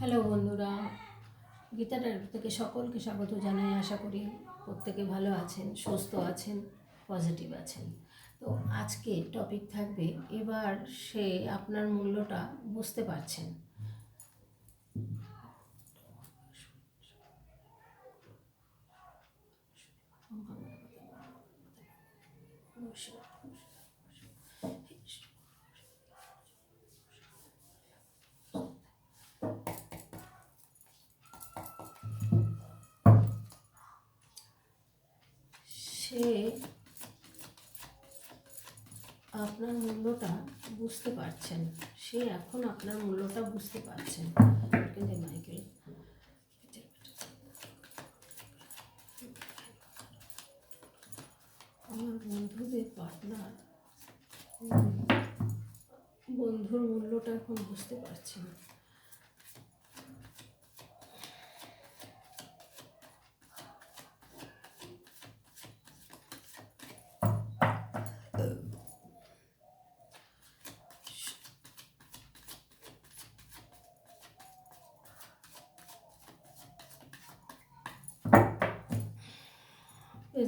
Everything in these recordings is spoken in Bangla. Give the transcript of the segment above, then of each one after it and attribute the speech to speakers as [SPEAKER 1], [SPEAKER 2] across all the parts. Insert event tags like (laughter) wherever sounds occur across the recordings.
[SPEAKER 1] হ্যালো বন্ধুরা, গীতা থেকে সকলকে স্বাগত জানাই। আশা করি প্রত্যেকে ভালো আছেন, সুস্থ আছেন, পজিটিভ আছেন। তো আজকে টপিক থাকবে, এবার সে আপনার মূল্যটা বুঝতে পারছেন। সে আপনার মূল্যটা বুঝতে পারছেন, সে এখন আপনার মূল্যটা বুঝতে পারছেন। মাইকেল, আমার বন্ধুদের পার্টনার, বন্ধুর মূল্যটা এখন বুঝতে পারছেন।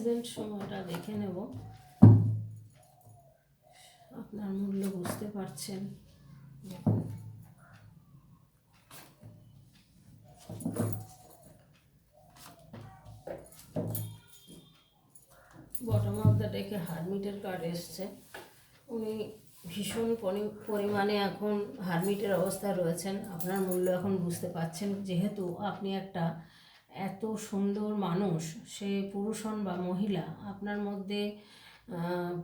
[SPEAKER 1] প্রেজেন্ট সময়টা দেখে নেব। আপনার মূল্য বুঝতে পারছেন। বটম অফ দ্য ডেকে হারমিটের কার্ড এসছে। উনি ভীষণ পরি- পরিমাণে এখন হারমিটের অবস্থায় রয়েছেন। আপনার মূল্য এখন বুঝতে পারছেন। যেহেতু আপনি একটা এত সুন্দর মানুষ, সে পুরুষ হন বা মহিলা, আপনার মধ্যে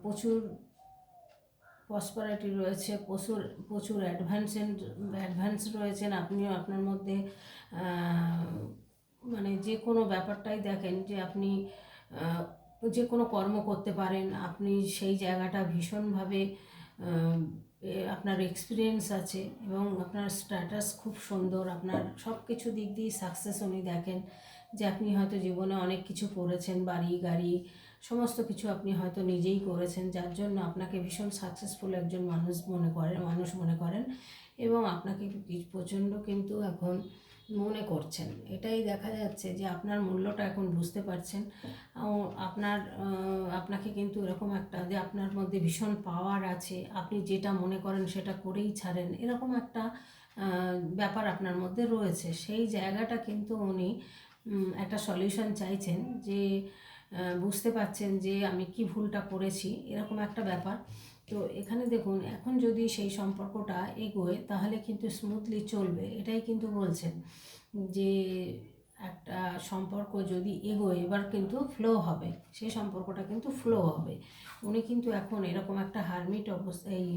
[SPEAKER 1] প্রচুর প্রসপারিটি রয়েছে, প্রচুর প্রচুর অ্যাডভান্স অ্যাডভান্স রয়েছেন, আপনিও আপনার মধ্যে মানে যে কোনো ব্যাপারটাই দেখেন যে আপনি যে কোনো কর্ম করতে পারেন, আপনি সেই জায়গাটা ভীষণভাবে আপনার এক্সপিরিয়েন্স আছে এবং আপনার স্ট্যাটাস খুব সুন্দর, আপনার সব কিছু দিক দিয়ে সাকসেস উনি দেখেন যে আপনি হয়তো জীবনে অনেক কিছু করেছেন, বাড়ি, গাড়ি, সমস্ত কিছু আপনি হয়তো নিজেই করেছেন, যার জন্য আপনাকে ভীষণ সাকসেসফুল একজন মানুষ মনে করেন মানুষ মনে করেন এবং আপনাকে প্রচণ্ড কিন্তু এখন মনে করছেন। এটাই দেখা যাচ্ছে যে আপনার মূল্যটা এখন বুঝতে পারছেন। আপনার আপনাকে কিন্তু এরকম একটা যে আপনার মধ্যে ভীষণ পাওয়ার আছে, আপনি যেটা মনে করেন সেটা করেই ছাড়েন। এরকম একটা ব্যাপার আপনার মধ্যে রয়েছে। সেই জায়গাটা কিন্তু উনি একটা সলিউশন চাইছেন যে বুঝতে পারছেন যে আমি কি ভুলটা করেছি, এরকম একটা ব্যাপার। তো এখানে দেখুন, এখন যদি সেই সম্পর্কটা এগোয়, তাহলে কিন্তু স্মুথলি চলবে। এটাই কিন্তু বলছেন যে একটা সম্পর্ক যদি এগোয়, এবার কিন্তু ফ্লো হবে। সেই সম্পর্কটা কিন্তু ফ্লো হবে। উনি কিন্তু এখন এরকম একটা হারমিট অবস্থা এই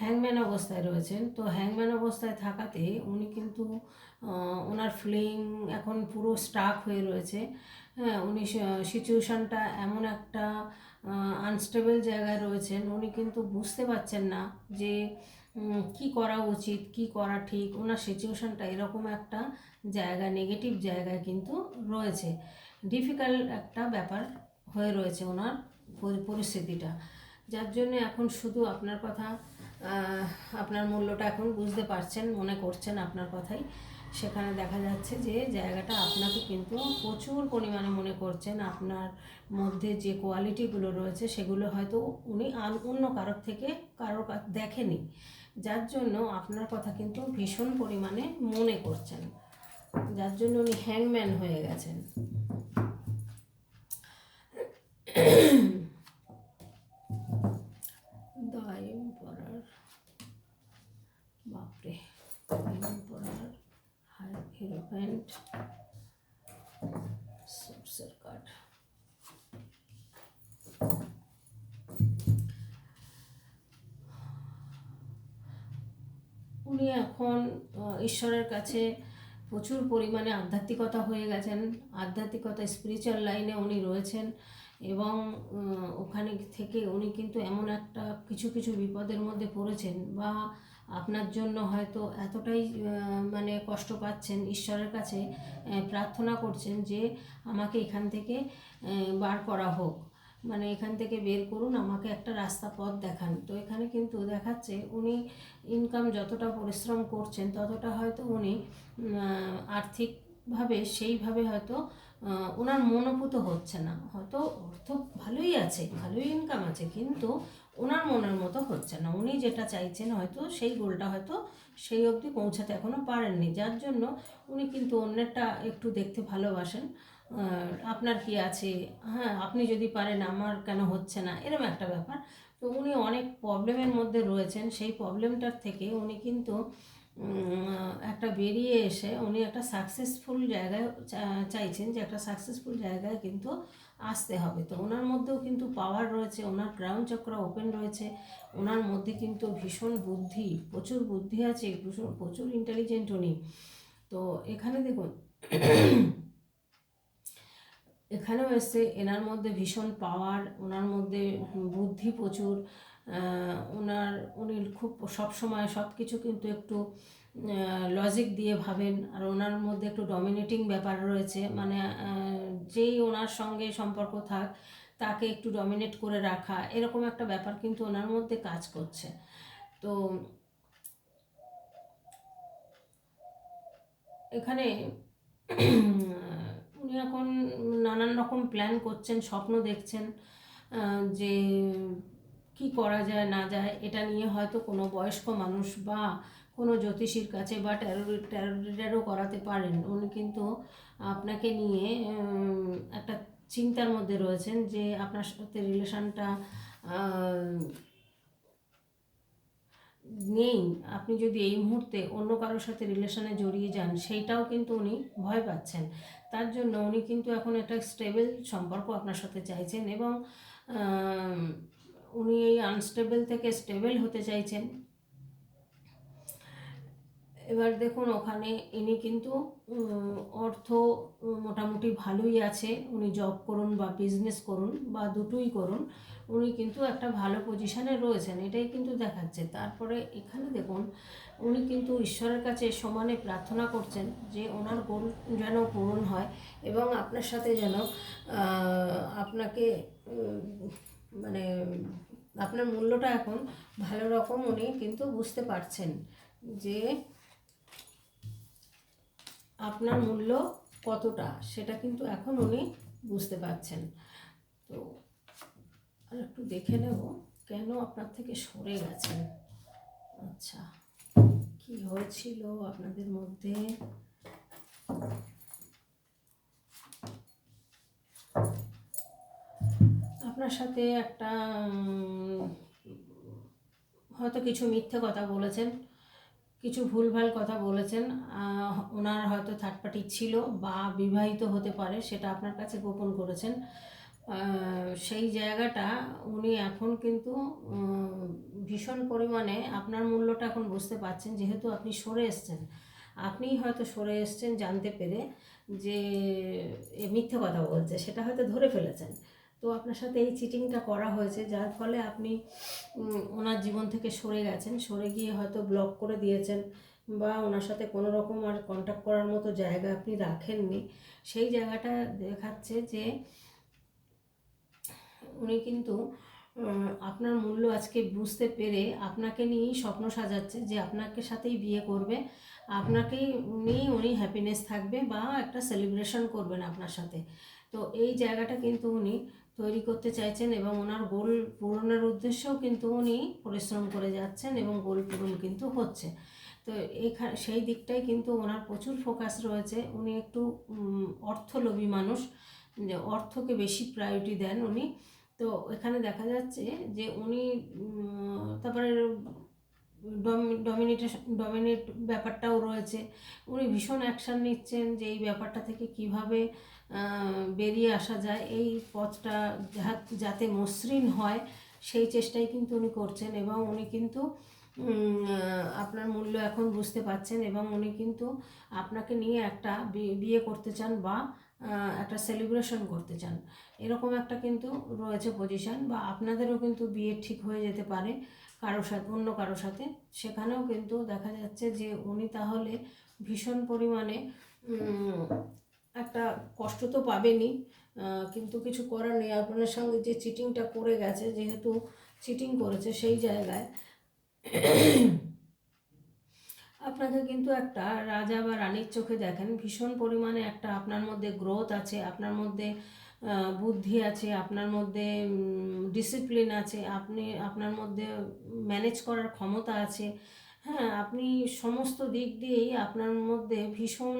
[SPEAKER 1] হ্যাংম্যান অবস্থায় রয়েছেন। তো হ্যাংম্যান অবস্থায় থাকাতে উনি কিন্তু ওনার ফিলিং এখন পুরো স্টাক হয়ে রয়েছে। হ্যাঁ উনি সিচুয়েশানটা এমন একটা আনস্টেবল জায়গায় রয়েছেন। উনি কিন্তু বুঝতে পারছেন না যে কি করা উচিত, কি করা ঠিক। ওনার সিচুয়েশানটা এরকম একটা জায়গা নেগেটিভ জায়গায় কিন্তু রয়েছে। ডিফিকাল্ট একটা ব্যাপার হয়ে রয়েছে ওনার পরিস্থিতিটা। যার জন্য এখন শুধু আপনার কথা আপনার মূল্যটা এখন বুঝতে পারছেন, মনে করছেন আপনার কথাই। সেখানে দেখা যাচ্ছে যে জায়গাটা আপনাকে কিন্তু প্রচুর পরিমাণে মনে করছেন। আপনার মধ্যে যে কোয়ালিটিগুলো রয়েছে, সেগুলো হয়তো উনি আন- অন্য কারোর থেকে কারোর দেখেনি। যার জন্য আপনার কথা কিন্তু ভীষণ পরিমাণে মনে করছেন। যার জন্য উনি হ্যাংম্যান হয়ে গেছেন। দায়ম পড়ার বাপরে। হিরো প্যান্ট উনি এখন ঈশ্বরের কাছে প্রচুর পরিমাণে আধ্যাত্মিকতা হয়ে গেছেন। আধ্যাত্মিকতা স্পিরিচুয়াল লাইনে উনি রয়েছেন এবং ওখানে থেকে উনি কিন্তু এমন একটা কিছু কিছু বিপদের মধ্যে পড়েছেন বা আপনার জন্য হয়তো এতটাই মানে কষ্ট পাচ্ছেন ঈশ্বরের কাছে প্রার্থনা করছেন যে আমাকে এখান থেকে বার করা হোক। মানে এখান থেকে বের করুন, আমাকে একটা রাস্তা পথ দেখান। তো এখানে কিন্তু দেখাচ্ছে উনি ইনকাম যতটা পরিশ্রম করছেন, ততটা হয়তো উনি আর্থিকভাবে সেইভাবে হয়তো ওনার মনোভূত হচ্ছে না। হয়তো অর্থ ভালোই আছে, ভালোই ইনকাম আছে, কিন্তু ওনার মনের মতো হচ্ছে না। উনি যেটা চাইছেন হয়তো সেই গোলটা হয়তো সেই অবধি পৌঁছাতে এখনও পারেননি। যার জন্য উনি কিন্তু অন্যেরটা একটু দেখতে ভালোবাসেন। আপনার কি আছে? হ্যাঁ আপনি যদি পারেন, আমার কেন হচ্ছে না? এরকম একটা ব্যাপার। তো উনি অনেক প্রবলেমের মধ্যে রয়েছেন। সেই প্রবলেমটার থেকে উনি কিন্তু একটা বেরিয়ে এসে উনি একটা সাকসেসফুল জায়গায় চাইছেন যে একটা সাকসেসফুল জায়গায় কিন্তু আসতে হবে। তো ওনার মধ্যেও কিন্তু পাওয়ার রয়েছে, ওনার ক্রাউন চক্র ওপেন রয়েছে, ওনার মধ্যে কিন্তু ভীষণ বুদ্ধি, প্রচুর বুদ্ধি আছে প্রচুর প্রচুর ইন্টেলিজেন্ট উনি। তো এখানে দেখুন, এখানেও এসছে, এনার মধ্যে ভীষণ পাওয়ার ওনার মধ্যে বুদ্ধি প্রচুর ওনার, উনি খুব সবসময় সব কিছু কিন্তু একটু লজিক দিয়ে ভাবেন আর ওনার মধ্যে একটু ডমিনেটিং ব্যাপার রয়েছে মানে যেই ওনার সঙ্গে সম্পর্ক থাক তাকে একটু ডমিনেট করে রাখা এরকম একটা ব্যাপার কিন্তু ওনার মধ্যে কাজ করছে। তো এখানে (clears throat) উনি এখন নানান রকম প্ল্যান করছেন স্বপ্ন দেখছেন যে কি করা যায় না যায় এটা নিয়ে হয়তো কোনো বয়স্ক মানুষ বা কোনো জ্যোতিষীর কাছে বা ট্যারো ট্যারো করাতে পারেন। উনি কিন্তু আপনাকে নিয়ে একটা চিন্তার মধ্যে রয়েছেন যে আপনার সাথে রিলেশনটা নেই। আপনি যদি এই মুহূর্তে অন্য কারোর সাথে রিলেশনে জড়িয়ে যান, সেইটাও কিন্তু উনি ভয় পাচ্ছেন। তার জন্য উনি কিন্তু এখন একটা স্টেবল সম্পর্ক আপনার সাথে চাইছেন এবং উনি এই আনস্টেবল থেকে স্টেবল হতে চাইছেন। এবার দেখুন, ওখানে ইনি কিন্তু অর্থ মোটামুটি ভালোই আছে। উনি জব করুন বা বিজনেস করুন বা দুটোই করুন, উনি কিন্তু একটা ভালো পজিশনে রয়েছেন। এটাই কিন্তু দেখাচ্ছে। তারপরে এখানে দেখুন, উনি কিন্তু ঈশ্বরের কাছে সমানে প্রার্থনা করছেন যে ওনার গোল যেন পূরণ হয় এবং আপনার সাথে যেন আপনাকে মানে আপনার মূল্যটা এখন ভালো রকম উনি কিন্তু বুঝতে পারছেন যে আপনার মূল্য কতটা সেটা কিন্তু এখন উনি বুঝতে পারছেন। তো আর একটু দেখে নেব কেন আপনার থেকে সরে গেছেন। আচ্ছা কি হয়েছিল আপনাদের মধ্যে? আপনার সাথে একটা হয়তো কিছু মিথ্যে কথা বলেছেন। কিছু ভুলভাল কথা বলেছেন ওনার হয়তো থার্ড পার্টি ছিল বা বিবাহিত হতে পারে, সেটা আপনার কাছে গোপন করেছেন। সেই জায়গাটা উনি এখন কিন্তু ভীষণ পরিমাণে আপনার মূল্যটা এখন বুঝতে পারছেন, যেহেতু আপনি সরে এসছেন। আপনিই হয়তো সরে এসছেন জানতে পেরে যে মিথ্যে কথা বলছে, সেটা হয়তো ধরে ফেলেছেন। তো আপনার সাথে এই চিটিংটা করা হয়েছে, যার ফলে আপনি ওনার জীবন থেকে সরে গেছেন, সরে গিয়ে হয়তো ব্লক করে দিয়েছেন বা ওনার সাথে কোনো রকম আর কন্ট্যাক্ট করার মতো জায়গা আপনি রাখেননি। সেই জায়গাটা দেখাচ্ছে যে উনি কিন্তু আপনার মূল্য আজকে বুঝতে পেরে আপনাকে নিয়েই স্বপ্ন সাজাচ্ছে যে আপনাকে সাথেই বিয়ে করবে। আপনাকেই নিয়েই উনি হ্যাপিনেস থাকবে বা একটা সেলিব্রেশন করবেন আপনার সাথে। তো এই জায়গাটা কিন্তু উনি তৈরি করতে চাইছেন এবং ওনার গোল পূরণের উদ্দেশ্যেও কিন্তু উনি পরিশ্রম করে যাচ্ছেন এবং গোল পূরণ কিন্তু হচ্ছে। তো এইখানে সেই দিকটাই কিন্তু ওনার প্রচুর ফোকাস রয়েছে। উনি একটু অর্থলোভী মানুষ, যে অর্থকে বেশি প্রায়োরিটি দেন উনি। তো এখানে দেখা যাচ্ছে যে উনি তারপরে ডমিনেটেশন ডমিনেট ব্যাপারটাও রয়েছে। উনি ভীষণ অ্যাকশান নিচ্ছেন যে এই ব্যাপারটা থেকে কীভাবে বেরিয়ে আসা যায়। এই পথটা যাতে মসৃণ হয়, সেই চেষ্টাই কিন্তু উনি করছেন এবং উনি কিন্তু আপনার মূল্য এখন বুঝতে পারছেন এবং উনি কিন্তু আপনাকে নিয়ে একটা বিয়ে করতে চান বা একটা সেলিব্রেশন করতে চান। এরকম একটা কিন্তু রয়েছে পজিশন বা আপনাদেরও কিন্তু বিয়ে ঠিক হয়ে যেতে পারে কারোর সাথে, অন্য কারোর সাথে। সেখানেও কিন্তু দেখা যাচ্ছে যে উনি তাহলে ভীষণ পরিমাণে একটা কষ্ট তো পাবেনই কিন্তু কিছু করার নেই। আপনার সঙ্গে যে চিটিংটা করে গেছে, যেহেতু চিটিং করেছে সেই জায়গায়, আপনাকে কিন্তু একটা রাজা বা রানীর চোখে দেখেন। ভীষণ পরিমাণে একটা আপনার মধ্যে গ্রোথ আছে, আপনার মধ্যে বুদ্ধি আছে, আপনার মধ্যে ডিসিপ্লিন আছে, আপনি, আপনার মধ্যে ম্যানেজ করার ক্ষমতা আছে। হ্যাঁ আপনি সমস্ত দিক দিয়েই আপনার মধ্যে ভীষণ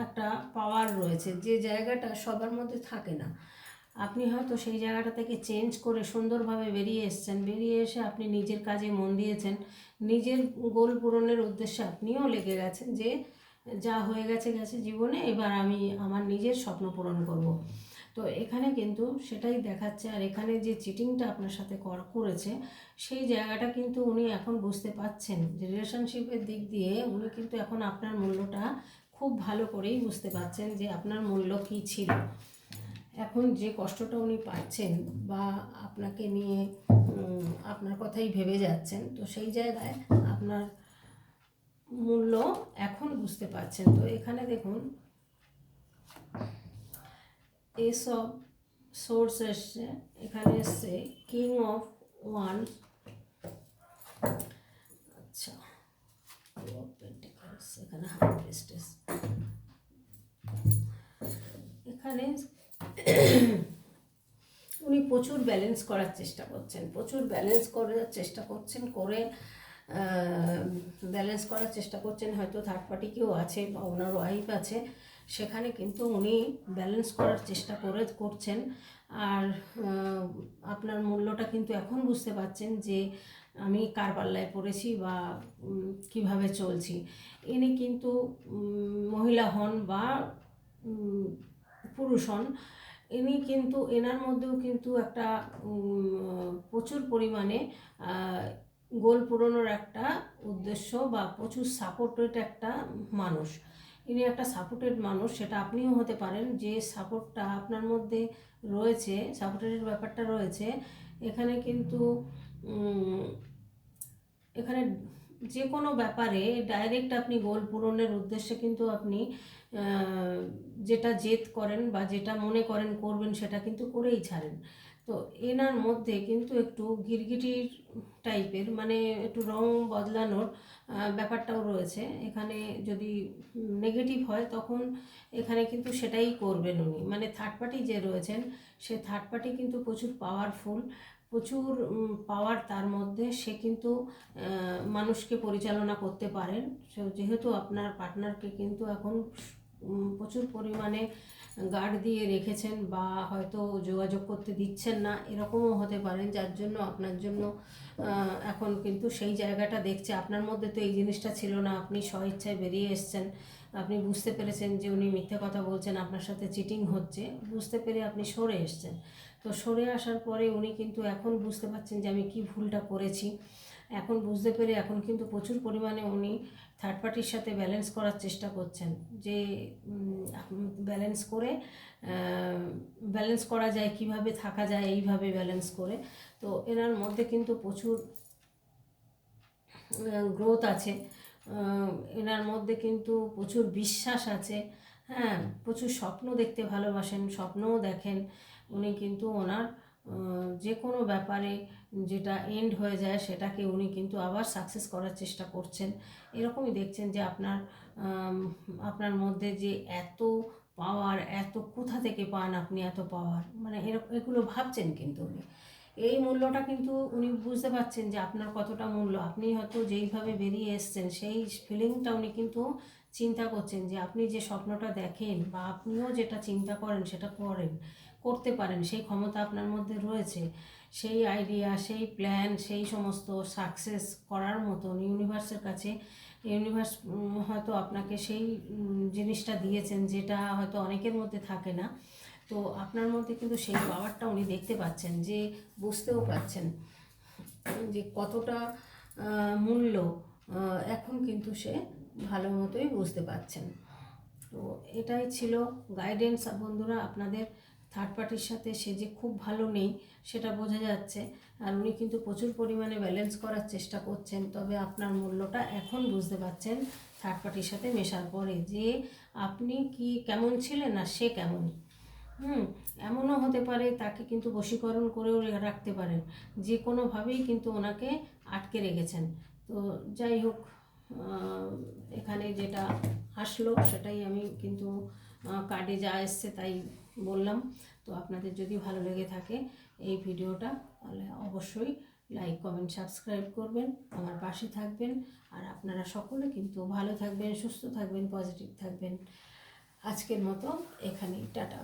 [SPEAKER 1] একটা পাওয়ার রয়েছে। যে জায়গাটা সবার মধ্যে থাকে না। আপনি হয়তো সেই জায়গাটা থেকে চেঞ্জ করে সুন্দরভাবে বেরিয়ে এসছেন। বেরিয়ে এসে আপনি নিজের কাজে মন দিয়েছেন। নিজের গোল পূরণের উদ্দেশ্যে আপনিও লেগে গেছেন যে, যা হয়ে গেছে গেছে জীবনে, এবার আমি আমার নিজের স্বপ্ন পূরণ করব। তো এখানে কিন্তু সেটাই দেখাচ্ছে। আর এখানে যে চিটিংটা আপনার সাথে কর- করেছে, সেই জায়গাটা কিন্তু উনি এখন বুঝতে পাচ্ছেন। যে রিলেশনশিপের দিক দিয়ে উনি কিন্তু এখন আপনার মূল্যটা খুব ভালো করেই বুঝতে পারছেন যে আপনার মূল্য কী ছিল। এখন যে কষ্টটা উনি পাচ্ছেন বা আপনাকে নিয়ে আপনার কথাই ভেবে যাচ্ছেন, তো সেই জায়গায় আপনার মূল্য এখন বুঝতে পারছেন। তো এখানে দেখুন, এসব সোর্স এসছে। এখানে এসছে কিং অফ ওয়ান। আচ্ছা এখানে প্রেস্টেস এখানে উনি প্রচুর ব্যালেন্স করার চেষ্টা করছেন, প্রচুর ব্যালেন্স করার চেষ্টা করছেন, করে ব্যালেন্স করার চেষ্টা করছেন, হয়তো থার্ড পার্টি কেউ আছে বা ওনার ওয়াইফ আছে, সেখানে কিন্তু উনি ব্যালেন্স করার চেষ্টা করে করছেন। আর আপনার মূল্যটা কিন্তু এখন বুঝতে পারছেন যে আমি কার পাল্লায় পড়েছি বা কীভাবে চলছি। ইনি কিন্তু মহিলা হন বা পুরুষ হন, ইনি কিন্তু, এনার মধ্যেও কিন্তু একটা প্রচুর পরিমাণে গোল পূরণের একটা উদ্দেশ্য বা প্রচুর সাপোর্টেড একটা মানুষ। ইনি একটা সাপোর্টেড মানুষ, সেটা আপনিও হতে পারেন, যে সাপোর্টটা আপনার মধ্যে রয়েছে, সাপোর্টেডের ব্যাপারটা রয়েছে, এখানে কিন্তু এখানে যে কোনো ব্যাপারে ডাইরেক্ট আপনি গোল পূরণের উদ্দেশ্যে কিন্তু আপনি যেটা জেদ করেন বা যেটা মনে করেন করবেন সেটা কিন্তু করেই ছাড়েন। তো এনার মধ্যে কিন্তু একটু গিরগিটির টাইপের মানে একটু রং বদলানোর ব্যাপারটাও রয়েছে। এখানে যদি নেগেটিভ হয় তখন এখানে কিন্তু সেটাই করবেন উনি। মানে থার্ড পার্টি যে রয়েছেন, সে থার্ড পার্টি কিন্তু প্রচুর পাওয়ারফুল প্রচুর পাওয়ার তার মধ্যে। সে কিন্তু মানুষকে পরিচালনা করতে পারেন যেহেতু আপনার পার্টনারকে কিন্তু এখন প্রচুর পরিমাণে গার্ড দিয়ে রেখেছেন বা হয়তো যোগাযোগ করতে দিচ্ছেন না, এরকমও হতে পারেন। যার জন্য, আপনার জন্য এখন কিন্তু সেই জায়গাটা দেখছে। আপনার মধ্যে তো এই জিনিসটা ছিল না। আপনি স্বইচ্ছায় বেরিয়ে এসছেন। আপনি বুঝতে পেরেছেন যে উনি মিথ্যে কথা বলছেন, আপনার সাথে চিটিং হচ্ছে। বুঝতে পেরে আপনি সরে এসছেন। তো সরে আসার পরে উনি কিন্তু এখন বুঝতে পারছেন যে আমি কি ভুলটা করেছি। এখন বুঝতে পেরে এখন কিন্তু প্রচুর পরিমাণে উনি থার্ড পার্টির সাথে ব্যালেন্স করার চেষ্টা করছেন। যে ব্যালেন্স করে ব্যালেন্স করা যায়, কীভাবে থাকা যায়, এইভাবে ব্যালেন্স করে। তো এনার মধ্যে কিন্তু প্রচুর গ্রোথ আছে। এনার মধ্যে কিন্তু প্রচুর বিশ্বাস আছে। হ্যাঁ প্রচুর স্বপ্ন দেখতে ভালোবাসেন, স্বপ্নও দেখেন। উনি কিন্তু ওনার যে কোনো ব্যাপারে যেটা এন্ড হয়ে যায় সেটাকে উনি কিন্তু আবার সাকসেস করার চেষ্টা করছেন। এরকমই দেখছেন যে আপনার আপনার মধ্যে যে এত পাওয়ার এত কোথা থেকে পান আপনি এত পাওয়ার মানে এরকম এগুলো ভাবছেন কিন্তু উনি। এই মূল্যটা কিন্তু উনি বুঝতে পারছেন যে আপনার কতটা মূল্য। আপনি হয়তো যেইভাবে বেরিয়ে এসছেন, সেই ফিলিংটা উনি কিন্তু চিন্তা করছেন যে আপনি যে স্বপ্নটা দেখেন বা আপনিও যেটা চিন্তা করেন সেটা করেন। করতে পারেন, সেই ক্ষমতা আপনার মধ্যে রয়েছে, সেই আইডিয়া সেই প্ল্যান সেই সমস্ত সাকসেস করার মতন ইউনিভার্সের কাছে ইউনিভার্স হয়তো আপনাকে সেই জিনিসটা দিয়েছেন যেটা হয়তো অনেকের মধ্যে থাকে না। তো আপনার মধ্যে কিন্তু সেই পাওয়ারটা উনি দেখতে পাচ্ছেন যে বুঝতেও পাচ্ছেন যে কতটা মূল্য এখন কিন্তু সে ভালো মতোই বুঝতে পারছেন। তো এটাই ছিল গাইডেন্স বন্ধুরা, আপনাদের থার্ড পার্টির সাথে সে যে খুব ভালো নেই, সেটা বোঝা যাচ্ছে। আর উনি কিন্তু প্রচুর পরিমাণে ব্যালেন্স করার চেষ্টা করছেন, তবে আপনার মূল্যটা এখন বুঝতে পারছেন থার্ড পার্টির সাথে মেশার পরে যে আপনি কি কেমন ছিলেন আর সে কেমন হুম, এমনও হতে পারে তাকে কিন্তু বশীকরণ করেও রাখতে পারেন। যে কোনোভাবেই কিন্তু ওনাকে আটকে রেখেছেন। তো যাই হোক এখানে যেটা আসলো সেটাই আমি কিন্তু কার্ডে যা এসছে তাই বললাম। তো আপনাদের যদি ভালো লেগে থাকে এই ভিডিওটা, তাহলে অবশ্যই লাইক কমেন্ট সাবস্ক্রাইব করবেন, আমার পাশে থাকবেন। আর আপনারা সকলে কিন্তু ভালো থাকবেন, সুস্থ থাকবেন পজিটিভ থাকবেন। আজকের মতো এখানেই, টাটা।